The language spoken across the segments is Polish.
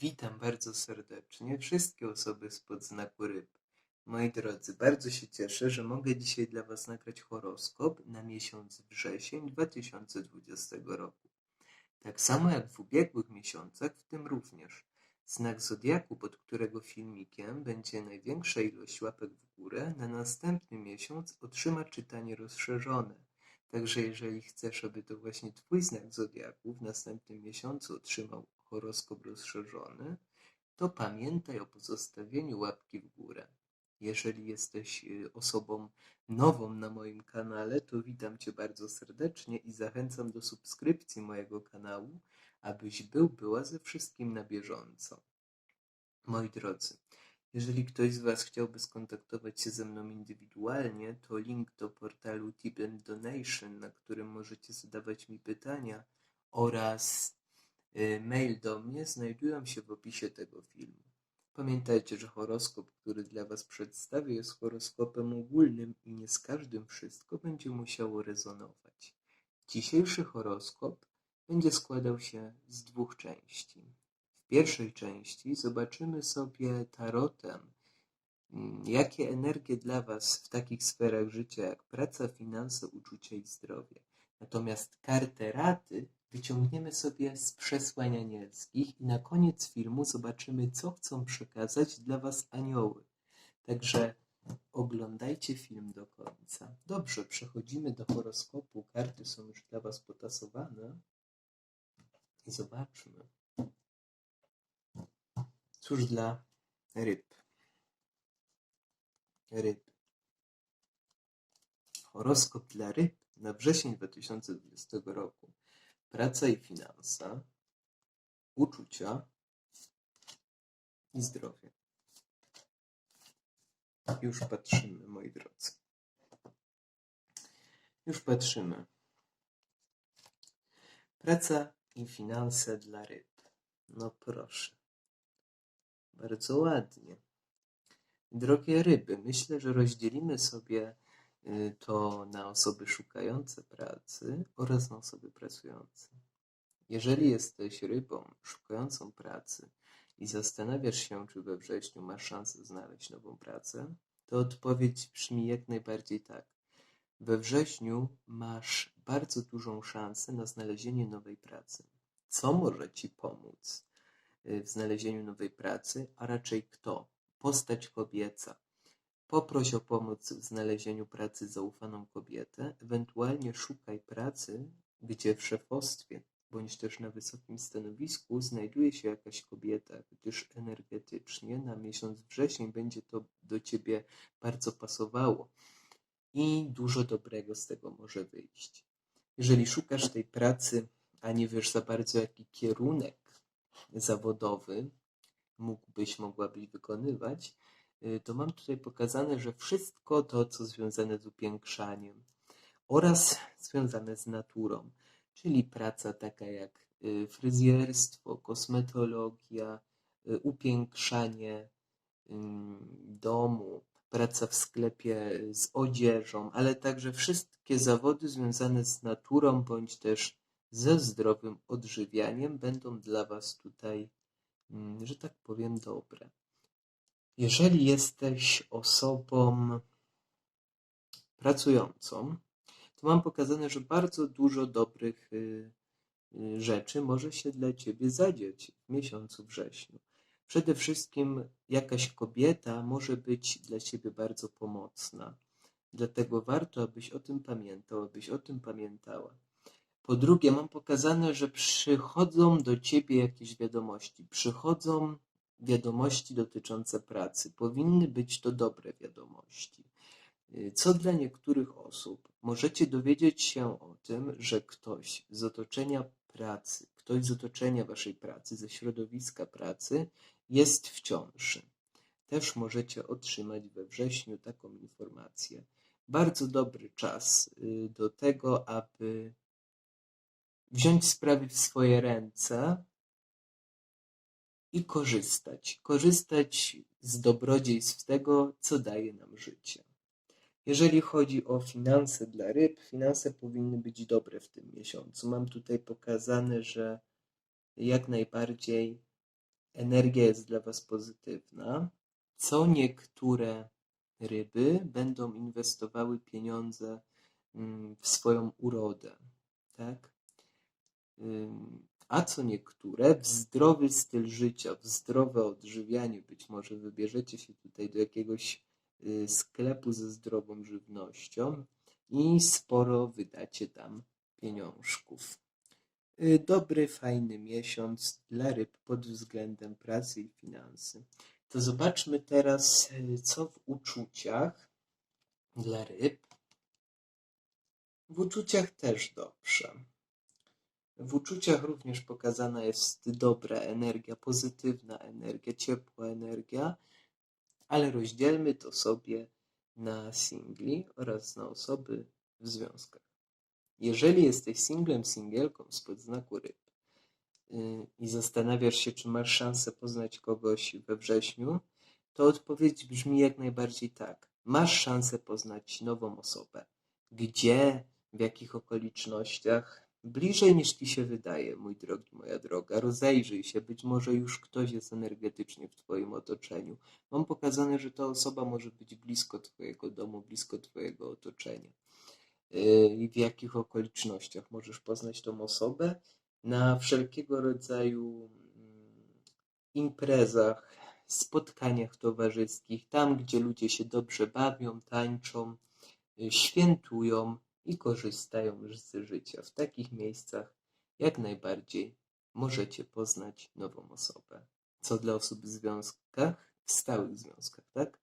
Witam bardzo serdecznie wszystkie osoby spod znaku ryb. Moi drodzy, bardzo się cieszę, że mogę dzisiaj dla Was nagrać horoskop na miesiąc wrzesień 2020 roku. Tak samo jak w ubiegłych miesiącach, w tym również. Znak zodiaku, pod którego filmikiem będzie największa ilość łapek w górę, na następny miesiąc otrzyma czytanie rozszerzone. Także jeżeli chcesz, aby to właśnie Twój znak zodiaku w następnym miesiącu otrzymał horoskop rozszerzony, to pamiętaj o pozostawieniu łapki w górę. Jeżeli jesteś y, osobą nową na moim kanale, to witam Cię bardzo serdecznie i zachęcam do subskrypcji mojego kanału, abyś był, była ze wszystkim na bieżąco. Moi drodzy, jeżeli ktoś z Was chciałby skontaktować się ze mną indywidualnie, to link do portalu Tip Donation, na którym możecie zadawać mi pytania oraz mail do mnie znajdują się w opisie tego filmu. Pamiętajcie, że horoskop, który dla Was przedstawię, jest horoskopem ogólnym i nie z każdym wszystko będzie musiało rezonować. Dzisiejszy horoskop będzie składał się z dwóch części. W pierwszej części zobaczymy sobie tarotem, mm, jakie energie dla Was w takich sferach życia jak praca, finanse, uczucie i zdrowie. Natomiast kartę raty wyciągniemy sobie z przesłań anielskich i na koniec filmu zobaczymy, co chcą przekazać dla Was anioły. Także oglądajcie film do końca. Dobrze, przechodzimy do horoskopu. Karty są już dla Was potasowane. I zobaczmy. Cóż dla ryb. Ryb. Horoskop dla ryb na wrzesień 2020 roku. Praca i finanse, uczucia i zdrowie. Już patrzymy, moi drodzy. Już patrzymy. Praca i finanse dla ryb. No proszę. Bardzo ładnie. Drogie ryby, myślę, że rozdzielimy sobie to na osoby szukające pracy oraz na osoby pracujące. Jeżeli jesteś rybą szukającą pracy i zastanawiasz się, czy we wrześniu masz szansę znaleźć nową pracę, to odpowiedź brzmi jak najbardziej tak. We wrześniu masz bardzo dużą szansę na znalezienie nowej pracy. Co może Ci pomóc y, w znalezieniu nowej pracy, a raczej kto? Postać kobieca. Poproś o pomoc w znalezieniu pracy zaufaną kobietę, ewentualnie szukaj pracy, gdzie w szefostwie bądź też na wysokim stanowisku znajduje się jakaś kobieta, gdyż energetycznie na miesiąc wrzesień będzie to do Ciebie bardzo pasowało i dużo dobrego z tego może wyjść. Jeżeli szukasz tej pracy, a nie wiesz za bardzo jaki kierunek zawodowy mógłbyś, mogłabyś wykonywać, to mam tutaj pokazane, że wszystko to, co związane z upiększaniem oraz związane z naturą, czyli praca taka jak y, fryzjerstwo, kosmetologia, y, upiększanie domu, praca w sklepie z odzieżą, ale także wszystkie zawody związane z naturą bądź też ze zdrowym odżywianiem będą dla Was tutaj, mm, że tak powiem, dobre. Jeżeli jesteś osobą pracującą, to mam pokazane, że bardzo dużo dobrych y, y, rzeczy może się dla Ciebie zadziać w miesiącu wrześniu. Przede wszystkim jakaś kobieta może być dla Ciebie bardzo pomocna. Dlatego warto, abyś o tym pamiętał, abyś o tym pamiętała. Po drugie, mam pokazane, że przychodzą do Ciebie jakieś wiadomości. Przychodzą wiadomości dotyczące pracy. Powinny być to dobre wiadomości. Co dla niektórych osób możecie dowiedzieć się o tym, że ktoś z otoczenia pracy, ktoś z otoczenia Waszej pracy, ze środowiska pracy jest w ciąży. Też możecie otrzymać we wrześniu taką informację. Bardzo dobry czas y, do tego, aby wziąć sprawy w swoje ręce i korzystać. Korzystać z dobrodziejstw tego, co daje nam życie. Jeżeli chodzi o finanse dla ryb, finanse powinny być dobre w tym miesiącu. Mam tutaj pokazane, że jak najbardziej energia jest dla Was pozytywna. Co niektóre ryby będą inwestowały pieniądze mm, w swoją urodę, tak? A co niektóre w zdrowy styl życia, w zdrowe odżywianie. Być może wybierzecie się tutaj do jakiegoś y, sklepu ze zdrową żywnością i sporo wydacie tam pieniążków. Y, Dobry, fajny miesiąc dla ryb pod względem pracy i finansy. To zobaczmy teraz, y, co w uczuciach dla ryb. W uczuciach też dobrze. W uczuciach również pokazana jest dobra energia, pozytywna energia, ciepła energia, ale rozdzielmy to sobie na singli oraz na osoby w związkach. Jeżeli jesteś singlem, singielką spod znaku ryb yy, i zastanawiasz się, czy masz szansę poznać kogoś we wrześniu, to odpowiedź brzmi jak najbardziej tak. Masz szansę poznać nową osobę. Gdzie, w jakich okolicznościach? Bliżej niż ci się wydaje, mój drogi, moja droga. Rozejrzyj się, być może już ktoś jest energetycznie w twoim otoczeniu. Mam pokazane, że ta osoba może być blisko twojego domu, blisko twojego otoczenia. Yy, I w jakich okolicznościach możesz poznać tą osobę? Na wszelkiego rodzaju mm, imprezach, spotkaniach towarzyskich, tam gdzie ludzie się dobrze bawią, tańczą, y, świętują i korzystają z życia. W takich miejscach jak najbardziej możecie poznać nową osobę. Co dla osób w związkach, w stałych związkach, tak?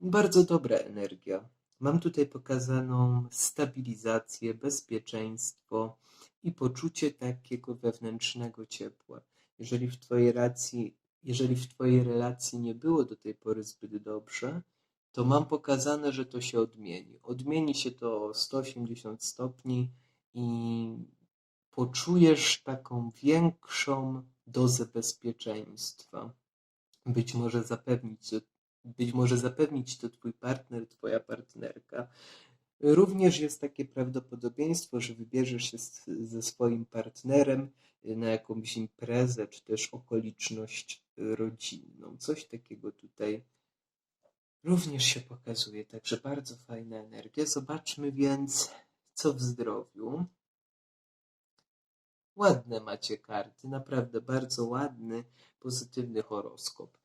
Bardzo dobra energia. Mam tutaj pokazaną stabilizację, bezpieczeństwo i poczucie takiego wewnętrznego ciepła. Jeżeli w Twojej racji, jeżeli w Twojej relacji nie było do tej pory zbyt dobrze, to mam pokazane, że to się odmieni. Odmieni się to o 180 stopni i poczujesz taką większą dozę bezpieczeństwa. Być może zapewnić być może zapewnić to twój partner, twoja partnerka. Również jest takie prawdopodobieństwo, że wybierzesz się z, ze swoim partnerem na jakąś imprezę, czy też okoliczność rodzinną. Coś takiego tutaj również się pokazuje, także bardzo fajna energia. Zobaczmy więc, co w zdrowiu. Ładne macie karty, naprawdę bardzo ładny, pozytywny horoskop.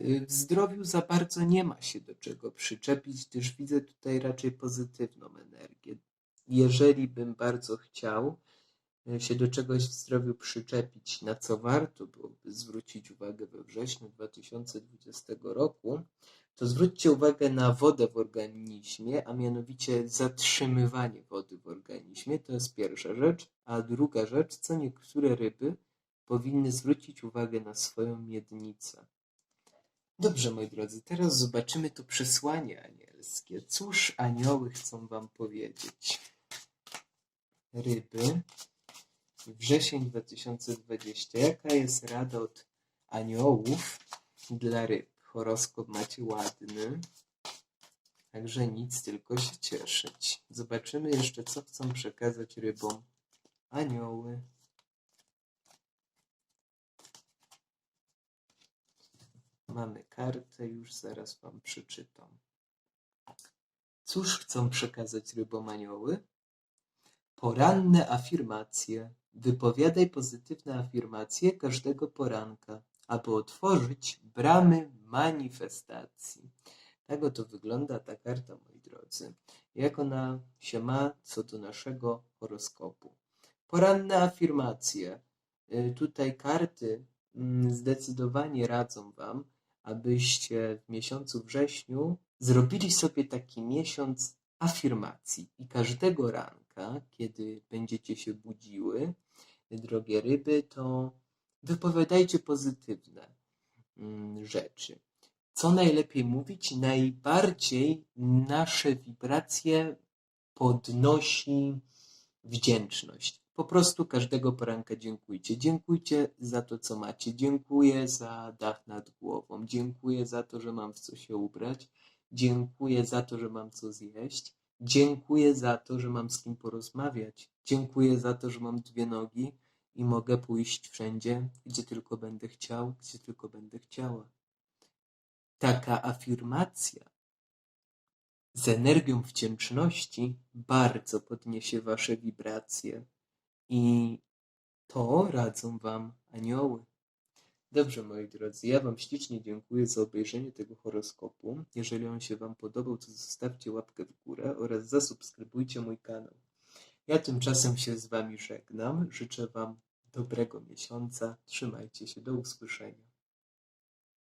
Y, W zdrowiu za bardzo nie ma się do czego przyczepić, gdyż widzę tutaj raczej pozytywną energię. Jeżeli bym bardzo chciał y, się do czegoś w zdrowiu przyczepić, na co warto byłoby zwrócić uwagę we wrześniu 2020 roku, to zwróćcie uwagę na wodę w organizmie, a mianowicie zatrzymywanie wody w organizmie. To jest pierwsza rzecz. A druga rzecz, co niektóre ryby powinny zwrócić uwagę na swoją miednicę. Dobrze, moi drodzy, teraz zobaczymy to przesłanie anielskie. Cóż anioły chcą wam powiedzieć? Ryby. Wrzesień 2020. Jaka jest rada od aniołów dla ryb? Horoskop macie ładny. Także nic, tylko się cieszyć. Zobaczymy jeszcze, co chcą przekazać rybom anioły. Mamy kartę, już zaraz wam przeczytam. Cóż chcą przekazać rybom anioły? Poranne afirmacje. Wypowiadaj pozytywne afirmacje każdego poranka, aby otworzyć bramy manifestacji. Tak oto wygląda ta karta, moi drodzy. Jak ona się ma co do naszego horoskopu. Poranne afirmacje. Y, Tutaj karty mm, zdecydowanie radzą Wam, abyście w miesiącu wrześniu zrobili sobie taki miesiąc afirmacji i każdego ranka, kiedy będziecie się budziły, drogie ryby, to wypowiadajcie pozytywne mm, rzeczy. Co najlepiej mówić? Najbardziej nasze wibracje podnosi wdzięczność. Po prostu każdego poranka dziękujcie. Dziękujcie za to, co macie. Dziękuję za dach nad głową. Dziękuję za to, że mam w co się ubrać. Dziękuję za to, że mam co zjeść. Dziękuję za to, że mam z kim porozmawiać. Dziękuję za to, że mam dwie nogi. I mogę pójść wszędzie, gdzie tylko będę chciał, gdzie tylko będę chciała. Taka afirmacja z energią wdzięczności bardzo podniesie wasze wibracje i to radzą wam anioły. Dobrze, moi drodzy, ja wam ślicznie dziękuję za obejrzenie tego horoskopu. Jeżeli on się wam podobał, to zostawcie łapkę w górę oraz zasubskrybujcie mój kanał. Ja tymczasem się z wami żegnam. Życzę wam dobrego miesiąca. Trzymajcie się. Do usłyszenia.